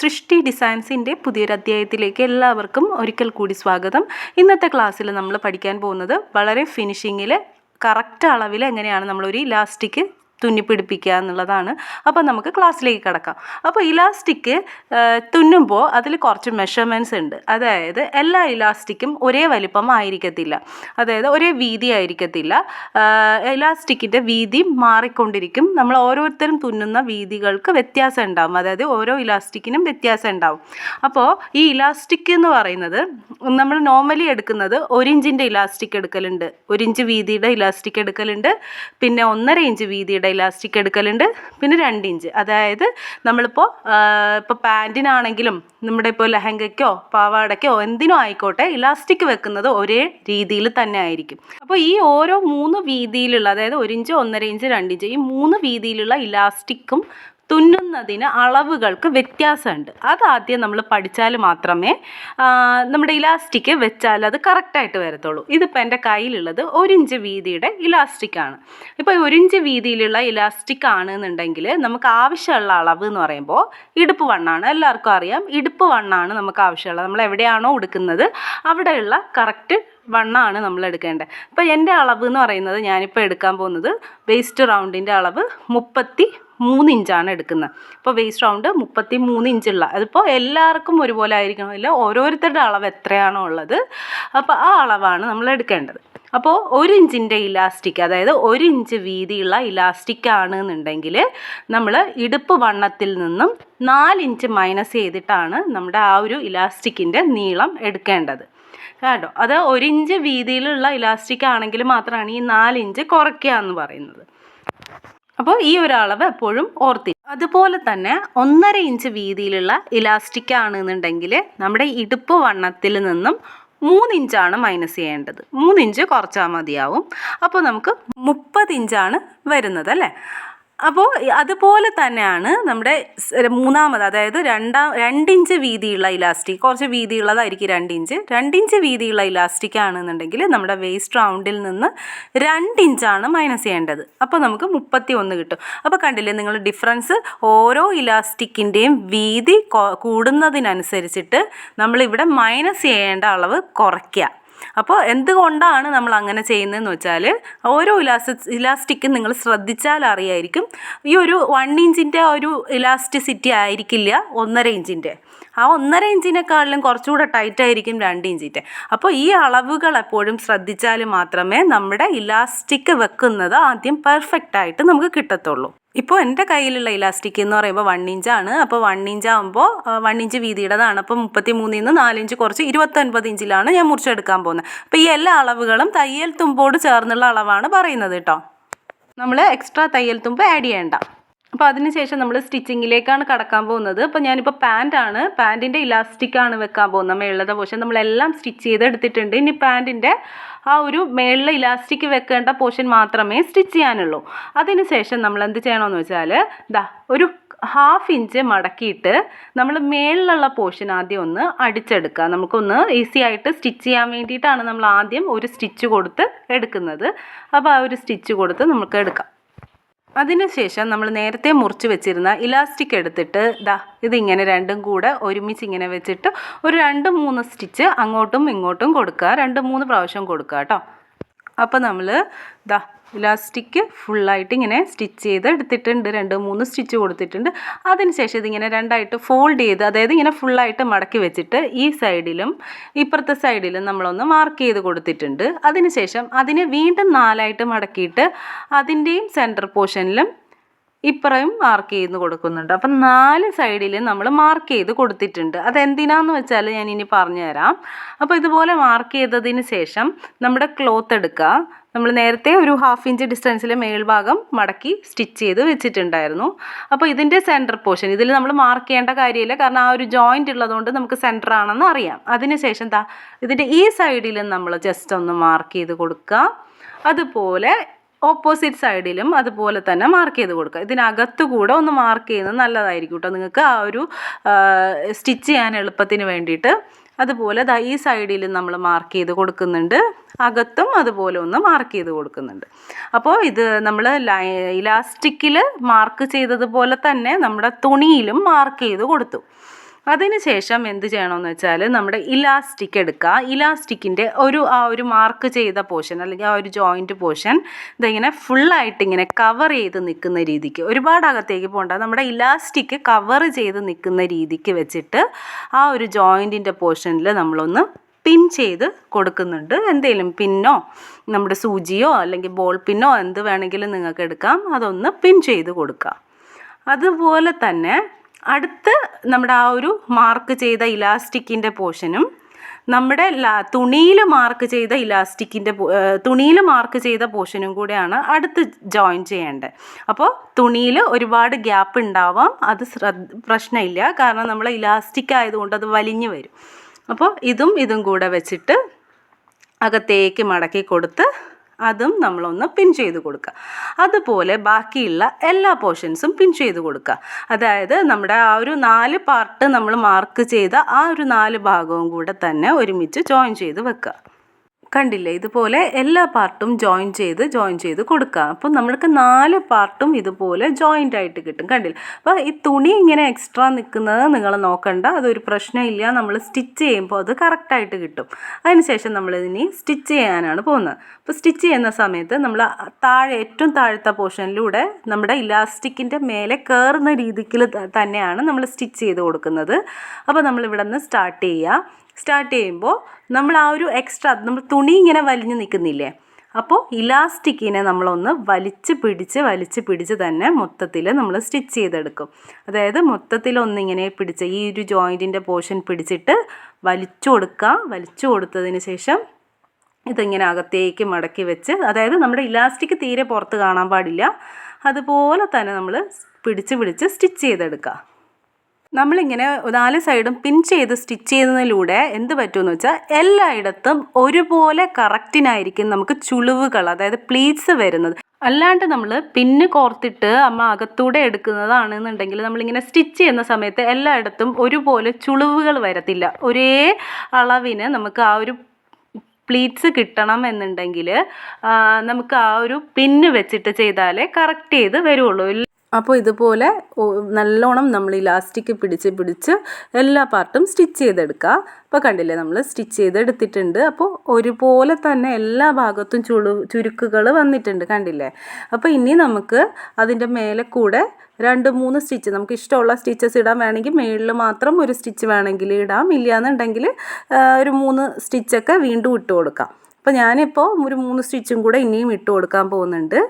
സൃഷ്ടി ഡിസൈൻസിന്റെ പുതിയൊരു അധ്യായത്തിലേക്ക് എല്ലാവർക്കും ഒരിക്കൽ കൂടി സ്വാഗതം. ഇന്നത്തെ ക്ലാസ്സിൽ നമ്മൾ പഠിക്കാൻ പോകുന്നത് വളരെ ഫിനിഷിങ്ങിൽ കറക്റ്റ് അളവിൽ എങ്ങനെയാണ് നമ്മളൊരു ഇലാസ്റ്റിക് തുന്നിപ്പിടിപ്പിക്കുക എന്നുള്ളതാണ്. അപ്പോൾ നമുക്ക് ക്ലാസ്സിലേക്ക് കിടക്കാം. അപ്പോൾ ഇലാസ്റ്റിക് തുന്നുമ്പോൾ അതിൽ കുറച്ച് മെഷർമെന്റ്സ് ഉണ്ട്. അതായത് എല്ലാ ഇലാസ്റ്റിക്കും ഒരേ വലിപ്പം ആയിരിക്കത്തില്ല. അതായത് ഒരേ വീതി ആയിരിക്കത്തില്ല. ഇലാസ്റ്റിക്കിന്റെ വീതി മാറിക്കൊണ്ടിരിക്കും. നമ്മൾ ഓരോരുത്തരും തുന്നുന്ന വീതികൾക്ക് വ്യത്യാസം ഉണ്ടാവും. അതായത് ഓരോ ഇലാസ്റ്റിക്കിനും വ്യത്യാസം ഉണ്ടാവും. അപ്പോൾ ഈ ഇലാസ്റ്റിക് എന്ന് പറയുന്നത് നമ്മൾ നോർമലി എടുക്കുന്നത് ഒരിഞ്ചിന്റെ ഇലാസ്റ്റിക് എടുക്കലുണ്ട്. ഒരിഞ്ച് വീതിയുടെ ഇലാസ്റ്റിക് എടുക്കലുണ്ട്. പിന്നെ ഒന്നര ഇഞ്ച് വീതിയുടെ ഇലാസ്റ്റിക് എടുക്കലുണ്ട്. പിന്നെ രണ്ട് ഇഞ്ച്. അതായത് നമ്മളിപ്പോൾ ഇപ്പോൾ പാന്റിനാണെങ്കിലും നമ്മുടെ ഇപ്പോൾ ലഹങ്കയ്ക്കോ പാവാടയ്ക്കോ എന്തിനോ ആയിക്കോട്ടെ ഇലാസ്റ്റിക് വെക്കുന്നത് ഒരേ രീതിയിൽ തന്നെ ആയിരിക്കും. അപ്പോൾ ഈ ഓരോ മൂന്ന് വീതിയിലുള്ള അതായത് ഒരു ഇഞ്ച് ഒന്നര ഇഞ്ച് രണ്ട് ഇഞ്ച് ഈ മൂന്ന് വീതിയിലുള്ള ഇലാസ്റ്റിക്കും തുന്നുന്നതിന് അളവുകൾക്ക് വ്യത്യാസമുണ്ട്. ആദ്യം നമ്മൾ പഠിച്ചാൽ മാത്രമേ നമ്മുടെ ഇലാസ്റ്റിക് വെച്ചാൽ അത് കറക്റ്റായിട്ട് വരത്തുള്ളൂ. ഇതിപ്പോൾ എന്റെ കയ്യിലുള്ളത് ഒരു ഇഞ്ച് വീതിയുടെ ഇലാസ്റ്റിക്കാണ് ഇപ്പോൾ ഒരു ഇഞ്ച് വീതിയിലുള്ള ഇലാസ്റ്റിക് ആണെന്നുണ്ടെങ്കിൽ നമുക്ക് ആവശ്യമുള്ള അളവ് എന്ന് പറയുമ്പോൾ ഇടുപ്പ് വണ്ണാണ്. എല്ലാവർക്കും അറിയാം ഇടുപ്പ് വണ്ണാണ് നമുക്ക് ആവശ്യമുള്ളത്. നമ്മൾ എവിടെയാണോ ഉടുക്കുന്നത് അവിടെയുള്ള കറക്റ്റ് വണ്ണാണ് നമ്മൾ എടുക്കേണ്ടത്. ഇപ്പോൾ എന്റെ അളവ് എന്ന് പറയുന്നത് ഞാനിപ്പോൾ എടുക്കാൻ പോകുന്നത് വേസ്റ്റ് റൗണ്ടിന്റെ അളവ് മുപ്പത്തി മൂന്ന് ഇഞ്ചാണ് എടുക്കുന്നത് അപ്പോൾ വേസ്റ്റ് റൗണ്ട് മുപ്പത്തി മൂന്ന് ഇഞ്ചുള്ള അതിപ്പോൾ എല്ലാവർക്കും ഒരുപോലെ ആയിരിക്കണമില്ല ഓരോരുത്തരുടെ അളവ് എത്രയാണോ ഉള്ളത്. അപ്പോൾ ആ അളവാണ് നമ്മൾ എടുക്കേണ്ടത്. അപ്പോൾ ഒരു ഇഞ്ചിന്റെ ഇലാസ്റ്റിക് അതായത് ഒരു ഇഞ്ച് വീതിയുള്ള ഇലാസ്റ്റിക് ആണെന്നുണ്ടെങ്കിൽ നമ്മൾ ഇടുപ്പ് വണ്ണത്തിൽ നിന്നും നാലിഞ്ച് മൈനസ് ചെയ്തിട്ടാണ് നമ്മുടെ ആ ഒരു ഇലാസ്റ്റിക്കിന്റെ നീളം എടുക്കേണ്ടത്. കേട്ടോ? അത് ഒരു ഇഞ്ച് വീതിയിലുള്ള ഇലാസ്റ്റിക് ആണെങ്കിൽ മാത്രമാണ് ഈ നാലിഞ്ച് കുറയ്ക്കുക എന്ന് പറയുന്നത്. അപ്പോൾ ഈ ഒരു അളവ് എപ്പോഴും ഓർത്തി. അതുപോലെ തന്നെ ഒന്നര ഇഞ്ച് വീതിയിലുള്ള ഇലാസ്റ്റിക് ആണെന്നുണ്ടെങ്കിൽ നമ്മുടെ ഇടുപ്പ് വണ്ണത്തിൽ നിന്നും മൂന്നിഞ്ചാണ് മൈനസ് ചെയ്യേണ്ടത്. മൂന്നിഞ്ച് കുറച്ചാൽ മതിയാവും. അപ്പോൾ നമുക്ക് മുപ്പത് ഇഞ്ചാണ് വരുന്നത് അല്ലേ? അപ്പോൾ അതുപോലെ തന്നെയാണ് നമ്മുടെ മൂന്നാമത് അതായത് രണ്ടാം രണ്ടിഞ്ച് വീതിയുള്ള ഇലാസ്റ്റിക് കുറച്ച് വീതിയുള്ളതായിരിക്കും രണ്ടിഞ്ച്. രണ്ടിഞ്ച് വീതിയുള്ള ഇലാസ്റ്റിക് ആണെന്നുണ്ടെങ്കിൽ നമ്മുടെ വേസ്റ്റ് റൗണ്ടിൽ നിന്ന് രണ്ടിഞ്ചാണ് മൈനസ് ചെയ്യേണ്ടത്. അപ്പോൾ നമുക്ക് മുപ്പത്തി ഒന്ന് കിട്ടും. അപ്പോൾ കണ്ടില്ലേ നിങ്ങൾ ഡിഫറൻസ് ഓരോ ഇലാസ്റ്റിക്കിന്റെയും വീതി കൂടുന്നതിനനുസരിച്ചിട്ട് നമ്മളിവിടെ മൈനസ് ചെയ്യേണ്ട അളവ് കുറയ്ക്കുക. അപ്പോൾ എന്തുകൊണ്ടാണ് നമ്മൾ അങ്ങനെ ചെയ്യുന്നതെന്ന് വെച്ചാൽ ഓരോ ഇലാസ്റ്റി ഇലാസ്റ്റിക്കും നിങ്ങൾ ശ്രദ്ധിച്ചാൽ അറിയായിരിക്കും. ഈ ഒരു വൺ ഇഞ്ചിന്റെ ഒരു ഇലാസ്റ്റിസിറ്റി ആയിരിക്കില്ല ഒന്നര ഇഞ്ചിന്റെ ആ ഒന്നര ഇഞ്ചിനെക്കാളിലും കുറച്ചുകൂടെ ടൈറ്റ് ആയിരിക്കും രണ്ട് ഇഞ്ചിന്റെ. അപ്പോൾ ഈ അളവുകൾ എപ്പോഴും ശ്രദ്ധിച്ചാൽ മാത്രമേ നമ്മുടെ ഇലാസ്റ്റിക് വെക്കുന്നത് ആദ്യം പെർഫെക്റ്റ് ആയിട്ട് നമുക്ക് കിട്ടത്തുള്ളൂ. ഇപ്പോൾ എന്റെ കയ്യിലുള്ള ഇലാസ്റ്റിക് എന്ന് പറയുമ്പോൾ വൺ ഇഞ്ചാണ് അപ്പോൾ വൺ ഇഞ്ച് ആകുമ്പോൾ വൺ ഇഞ്ച് വീതിയുടേതാണ്. അപ്പോൾ മുപ്പത്തി മൂന്നിൽ നിന്ന് നാലിഞ്ച് കുറച്ച് ഇരുപത്തൊൻപത് ഇഞ്ചിലാണ് ഞാൻ മുറിച്ചെടുക്കാൻ പോകുന്നത്. അപ്പോൾ ഈ എല്ലാ അളവുകളും തയ്യൽ തുമ്പോട് ചേർന്നുള്ള അളവാണ് പറയുന്നത് കേട്ടോ. നമ്മൾ എക്സ്ട്രാ തയ്യൽ തുമ്പ് ആഡ് ചെയ്യേണ്ട. അപ്പോൾ അതിനുശേഷം നമ്മൾ സ്റ്റിച്ചിങ്ങിലേക്കാണ് കടക്കാൻ പോകുന്നത്. അപ്പോൾ ഞാനിപ്പോൾ പാന്റാണ് പാന്റിന്റെ ഇലാസ്റ്റിക്കാണ് വെക്കാൻ പോകുന്നത്. മേളിലത്തെ പോർഷൻ നമ്മളെല്ലാം സ്റ്റിച്ച് ചെയ്തെടുത്തിട്ടുണ്ട്. ഇനി പാന്റിന്റെ ആ ഒരു മേളിലെ ഇലാസ്റ്റിക് വെക്കേണ്ട പോർഷൻ മാത്രമേ സ്റ്റിച്ച് ചെയ്യാനുള്ളൂ. അതിനുശേഷം നമ്മൾ എന്ത് ചെയ്യണമെന്ന് വെച്ചാൽ ദാ ഒരു ഹാഫ് ഇഞ്ച് മടക്കിയിട്ട് നമ്മൾ മേളിലുള്ള പോർഷൻ ആദ്യം ഒന്ന് അടിച്ചെടുക്കുക. നമുക്കൊന്ന് ഈസി ആയിട്ട് സ്റ്റിച്ച് ചെയ്യാൻ വേണ്ടിയിട്ടാണ് നമ്മൾ ആദ്യം ഒരു സ്റ്റിച്ച് കൊടുത്ത് എടുക്കുന്നത്. അപ്പോൾ ആ ഒരു സ്റ്റിച്ച് കൊടുത്ത് നമുക്ക് എടുക്കാം. അതിനുശേഷം നമ്മൾ നേരത്തെ മുറിച്ച് വെച്ചിരുന്ന ഇലാസ്റ്റിക് എടുത്തിട്ട് ദാ ഇതിങ്ങനെ രണ്ടും കൂടെ ഒരുമിച്ച് ഇങ്ങനെ വെച്ചിട്ട് ഒരു രണ്ട് മൂന്ന് സ്റ്റിച്ച് അങ്ങോട്ടും ഇങ്ങോട്ടും കൊടുക്കുക. രണ്ട് മൂന്ന് പ്രാവശ്യം കൊടുക്കുക കേട്ടോ. അപ്പോൾ നമ്മൾ ദാ ഇലാസ്റ്റിക് ഫുള്ളായിട്ട് ഇങ്ങനെ സ്റ്റിച്ച് ചെയ്ത് എടുത്തിട്ടുണ്ട്. രണ്ട് മൂന്ന് സ്റ്റിച്ച് കൊടുത്തിട്ടുണ്ട്. അതിനുശേഷം ഇതിങ്ങനെ രണ്ടായിട്ട് ഫോൾഡ് ചെയ്ത് അതായത് ഇങ്ങനെ ഫുള്ളായിട്ട് മടക്കി വെച്ചിട്ട് ഈ സൈഡിലും ഇപ്പുറത്തെ സൈഡിലും നമ്മളൊന്ന് മാർക്ക് ചെയ്ത് കൊടുത്തിട്ടുണ്ട്. അതിനുശേഷം അതിനെ വീണ്ടും നാലായിട്ട് മടക്കിയിട്ട് അതിന്റെയും സെന്റർ പോർഷനിലും ഇപ്പുറയും മാർക്ക് ചെയ്ത് കൊടുക്കുന്നുണ്ട്. അപ്പം നാല് സൈഡിലും നമ്മൾ മാർക്ക് ചെയ്ത് കൊടുത്തിട്ടുണ്ട്. അതെന്തിനാന്ന് വെച്ചാൽ ഞാൻ ഇനി പറഞ്ഞുതരാം. അപ്പോൾ ഇതുപോലെ മാർക്ക് ചെയ്തതിന് ശേഷം നമ്മുടെ ക്ലോത്ത് എടുക്കുക. നമ്മൾ നേരത്തെ ഒരു ഹാഫ് ഇഞ്ച് ഡിസ്റ്റൻസിൽ മേൽഭാഗം മടക്കി സ്റ്റിച്ച് ചെയ്ത് വെച്ചിട്ടുണ്ടായിരുന്നു. അപ്പോൾ ഇതിന്റെ സെന്റർ പോർഷൻ ഇതിൽ നമ്മൾ മാർക്ക് ചെയ്യേണ്ട കാര്യമില്ല. കാരണം ആ ഒരു ജോയിന്റ് ഉള്ളതുകൊണ്ട് നമുക്ക് സെന്റർ ആണെന്ന് അറിയാം. അതിനുശേഷം ദാ ഇതിന്റെ ഈ സൈഡിലും നമ്മൾ ജസ്റ്റ് ഒന്ന് മാർക്ക് ചെയ്ത് കൊടുക്കുക. അതുപോലെ ഓപ്പോസിറ്റ് സൈഡിലും അതുപോലെ തന്നെ മാർക്ക് ചെയ്ത് കൊടുക്കുക. ഇതിനകത്തു കൂടെ ഒന്ന് മാർക്ക് ചെയ്യുന്നത് നല്ലതായിരിക്കും കേട്ടോ. നിങ്ങൾക്ക് ആ ഒരു സ്റ്റിച്ച് ചെയ്യാൻ എളുപ്പത്തിന് വേണ്ടിയിട്ട്. അതുപോലെ ദാ ഈ സൈഡിൽ നമ്മൾ മാർക്ക് ചെയ്ത് കൊടുക്കുന്നുണ്ട്. അകത്തും അതുപോലെ ഒന്ന് മാർക്ക് ചെയ്ത് കൊടുക്കുന്നുണ്ട്. അപ്പോൾ ഇത് നമ്മൾ ഇലാസ്റ്റിക്കിൽ മാർക്ക് ചെയ്തതുപോലെ തന്നെ നമ്മുടെ തുണിയിലും മാർക്ക് ചെയ്ത് കൊടുത്തു. അതിനുശേഷം എന്ത് ചെയ്യണമെന്ന് വെച്ചാൽ നമ്മുടെ ഇലാസ്റ്റിക് എടുക്കുക. ഇലാസ്റ്റിക്കിന്റെ ഒരു ആ ഒരു മാർക്ക് ചെയ്ത പോർഷൻ അല്ലെങ്കിൽ ആ ഒരു ജോയിന്റ് പോർഷൻ ഇതിങ്ങനെ ഫുള്ളായിട്ട് ഇങ്ങനെ കവർ ചെയ്ത് നിൽക്കുന്ന രീതിക്ക്. ഒരുപാട് അകത്തേക്ക് പോകണ്ട. നമ്മുടെ ഇലാസ്റ്റിക് കവർ ചെയ്ത് നിൽക്കുന്ന രീതിക്ക് വെച്ചിട്ട് ആ ഒരു ജോയിന്റിന്റെ പോർഷനിൽ നമ്മളൊന്ന് പിൻ ചെയ്ത് കൊടുക്കുന്നുണ്ട്. എന്തെങ്കിലും പിന്നോ നമ്മുടെ സൂചിയോ അല്ലെങ്കിൽ ബോൾ പിന്നോ എന്ത് വേണമെങ്കിലും നിങ്ങൾക്ക് എടുക്കാം. അതൊന്ന് പിൻ ചെയ്ത് കൊടുക്കുക. അതുപോലെ തന്നെ അടുത്ത് നമ്മുടെ ആ ഒരു മാർക്ക് ചെയ്ത ഇലാസ്റ്റിക്കിന്റെ പോർഷനും നമ്മുടെ തുണിയിൽ മാർക്ക് ചെയ്ത ഇലാസ്റ്റിക്കിന്റെ തുണിയിൽ മാർക്ക് ചെയ്ത പോർഷനും കൂടെയാണ് അടുത്ത് ജോയിൻ ചെയ്യേണ്ടത്. അപ്പോൾ തുണിയിൽ ഒരുപാട് ഗ്യാപ്പ് ഉണ്ടാവാം. അത് പ്രശ്നമില്ല. കാരണം നമ്മൾ ഇലാസ്റ്റിക് ആയതുകൊണ്ട് അത് വലിഞ്ഞു വരും. അപ്പോൾ ഇതും ഇതും കൂടെ വെച്ചിട്ട് അകത്തേക്ക് മടക്കി കൊടുത്ത് അതും നമ്മളൊന്ന് പിൻ ചെയ്ത് കൊടുക്കുക. അതുപോലെ ബാക്കിയുള്ള എല്ലാ പോർഷൻസും പിൻ ചെയ്ത് കൊടുക്കുക. അതായത് നമ്മുടെ ആ ഒരു നാല് പാർട്ട് നമ്മൾ മാർക്ക് ചെയ്ത ആ ഒരു നാല് ഭാഗവും കൂടെ തന്നെ ഒരുമിച്ച് ജോയിൻ ചെയ്ത് വെക്കുക. കണ്ടില്ലേ? ഇതുപോലെ എല്ലാ പാർട്ടും ജോയിൻ ചെയ്ത് ജോയിൻ ചെയ്ത് കൊടുക്കുക അപ്പം നമ്മൾക്ക് നാല് പാർട്ടും ഇതുപോലെ ജോയിന്റ് ആയിട്ട് കിട്ടും. കണ്ടില്ല? അപ്പോൾ ഈ തുണി ഇങ്ങനെ എക്സ്ട്രാ നിൽക്കുന്നത് നിങ്ങൾ നോക്കണ്ട. അതൊരു പ്രശ്നമില്ല നമ്മൾ സ്റ്റിച്ച് ചെയ്യുമ്പോൾ അത് കറക്റ്റായിട്ട് കിട്ടും. അതിനുശേഷം നമ്മൾ നമ്മളിതിനി സ്റ്റിച്ച് ചെയ്യാനാണ് പോകുന്നത്. അപ്പോൾ സ്റ്റിച്ച് ചെയ്യുന്ന സമയത്ത് നമ്മൾ താഴെ ഏറ്റവും താഴത്തെ പോർഷനിലൂടെ നമ്മുടെ ഇലാസ്റ്റിക്കിന്റെ മേലെ കയറുന്ന രീതിക്ക് തന്നെയാണ് നമ്മൾ സ്റ്റിച്ച് ചെയ്ത് കൊടുക്കുന്നത്. അപ്പോൾ നമ്മൾ ഇവിടെ നിന്ന് സ്റ്റാർട്ട് ചെയ്യുക. സ്റ്റാർട്ട് ചെയ്യുമ്പോൾ നമ്മൾ ആ ഒരു എക്സ്ട്രാ നമ്മൾ തുണി ഇങ്ങനെ വലിഞ്ഞു നിൽക്കുന്നില്ലേ? അപ്പോൾ ഇലാസ്റ്റിക്കിനെ നമ്മളൊന്ന് വലിച്ച് പിടിച്ച് വലിച്ച് പിടിച്ച് തന്നെ മൊത്തത്തിൽ നമ്മൾ സ്റ്റിച്ച് ചെയ്തെടുക്കും. അതായത് മൊത്തത്തിൽ ഒന്നിങ്ങനെ പിടിച്ച് ഈ ഒരു ജോയിന്റിന്റെ പോർഷൻ പിടിച്ചിട്ട് വലിച്ചു കൊടുക്കുക വലിച്ചു കൊടുത്തതിന് ശേഷം ഇതിങ്ങനെ അകത്തേക്ക് മടക്കി വെച്ച് അതായത് നമ്മുടെ ഇലാസ്റ്റിക് തീരെ പുറത്ത് കാണാൻ പാടില്ല. അതുപോലെ തന്നെ നമ്മൾ പിടിച്ച് പിടിച്ച് സ്റ്റിച്ച് ചെയ്തെടുക്കുക നമ്മളിങ്ങനെ നാല് സൈഡും പിൻ ചെയ്ത് സ്റ്റിച്ച് ചെയ്യുന്നതിലൂടെ എന്ത് പറ്റുമെന്ന് വെച്ചാൽ എല്ലായിടത്തും ഒരുപോലെ കറക്റ്റിനായിരിക്കും നമുക്ക് ചുളിവുകൾ അതായത് പ്ലീറ്റ്സ് വരുന്നത്. അല്ലാണ്ട് നമ്മൾ പിന്ന് കോർത്തിട്ട് അമ്മ അകത്തൂടെ എടുക്കുന്നതാണെന്നുണ്ടെങ്കിൽ നമ്മളിങ്ങനെ സ്റ്റിച്ച് ചെയ്യുന്ന സമയത്ത് എല്ലായിടത്തും ഒരുപോലെ ചുളിവുകൾ വരത്തില്ല. ഒരേ അളവിന് നമുക്ക് ആ ഒരു പ്ലീറ്റ്സ് കിട്ടണം എന്നുണ്ടെങ്കിൽ നമുക്ക് ആ ഒരു പിന്ന് വെച്ചിട്ട് ചെയ്താലേ കറക്റ്റ് ചെയ്ത് വരുള്ളൂ. അപ്പോൾ ഇതുപോലെ നല്ലോണം നമ്മൾ ഇലാസ്റ്റിക് പിടിച്ച് പിടിച്ച് എല്ലാ പാർട്ടും സ്റ്റിച്ച് ചെയ്തെടുക്കുക. അപ്പോൾ കണ്ടില്ലേ നമ്മൾ സ്റ്റിച്ച് ചെയ്തെടുത്തിട്ടുണ്ട്. അപ്പോൾ ഒരുപോലെ തന്നെ എല്ലാ ഭാഗത്തും ചുളു ചുരുക്കുകൾ വന്നിട്ടുണ്ട് കണ്ടില്ലേ? അപ്പോൾ ഇനി നമുക്ക് അതിന്റെ മേലെ കൂടെ രണ്ട് മൂന്ന് സ്റ്റിച്ച് നമുക്ക് ഇഷ്ടമുള്ള സ്റ്റിച്ചസ് ഇടാൻ വേണമെങ്കിൽ മേളിൽ മാത്രം ഒരു സ്റ്റിച്ച് വേണമെങ്കിൽ ഇടാം. ഇല്ലയെന്നുണ്ടെങ്കിൽ ഒരു മൂന്ന് സ്റ്റിച്ചൊക്കെ വീണ്ടും ഇട്ട് കൊടുക്കാം. അപ്പോൾ ഞാനിപ്പോൾ ഒരു മൂന്ന് സ്റ്റിച്ചും കൂടെ ഇനിയും ഇട്ട് കൊടുക്കാൻ പോകുന്നുണ്ട്.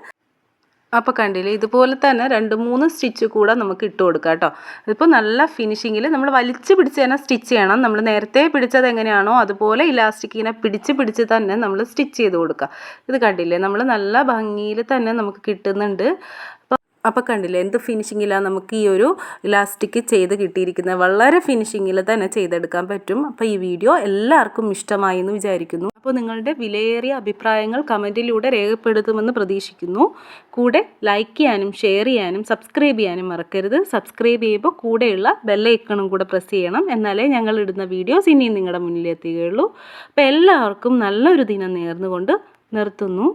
അപ്പോൾ കണ്ടില്ലേ ഇതുപോലെ തന്നെ രണ്ട് മൂന്ന് സ്റ്റിച്ച് കൂടെ നമുക്ക് ഇട്ട് കൊടുക്കാം കേട്ടോ. ഇതിപ്പോൾ നല്ല ഫിനിഷിങ്ങിൽ നമ്മൾ വലിച്ച് പിടിച്ച് തന്നെ സ്റ്റിച്ച് ചെയ്യണം. നമ്മൾ നേരത്തെ പിടിച്ചത് എങ്ങനെയാണോ അതുപോലെ ഇലാസ്റ്റിക് പിടിച്ച് പിടിച്ച് തന്നെ നമ്മൾ സ്റ്റിച്ച് ചെയ്ത് കൊടുക്കുക ഇത് കണ്ടില്ലേ നമ്മൾ നല്ല ഭംഗിയിൽ തന്നെ നമുക്ക് കിട്ടുന്നുണ്ട്. അപ്പോൾ കണ്ടില്ലേ എന്ത് ഫിനിഷിങ്ങിലാണ് നമുക്ക് ഈ ഒരു ഇലാസ്റ്റിക് ചെയ്ത് കിട്ടിയിരിക്കുന്നത്? വളരെ ഫിനിഷിങ്ങിൽ തന്നെ ചെയ്തെടുക്കാൻ പറ്റും. അപ്പോൾ ഈ വീഡിയോ എല്ലാവർക്കും ഇഷ്ടമായി എന്ന് വിചാരിക്കുന്നു. അപ്പോൾ നിങ്ങളുടെ വിലയേറിയ അഭിപ്രായങ്ങൾ കമന്റിലൂടെ രേഖപ്പെടുത്തുമെന്ന് പ്രതീക്ഷിക്കുന്നു. കൂടെ ലൈക്ക് ചെയ്യാനും ഷെയർ ചെയ്യാനും സബ്സ്ക്രൈബ് ചെയ്യാനും മറക്കരുത്. സബ്സ്ക്രൈബ് ചെയ്യുമ്പോൾ കൂടെയുള്ള ബെല്ലൈക്കണും കൂടെ പ്രസ് ചെയ്യണം. എന്നാലേ ഞങ്ങൾ ഇടുന്ന വീഡിയോസ് ഇനിയും നിങ്ങളുടെ മുന്നിലെത്തുകയുള്ളൂ അപ്പോൾ എല്ലാവർക്കും നല്ലൊരു ദിനം നേർന്നുകൊണ്ട് നിർത്തുന്നു.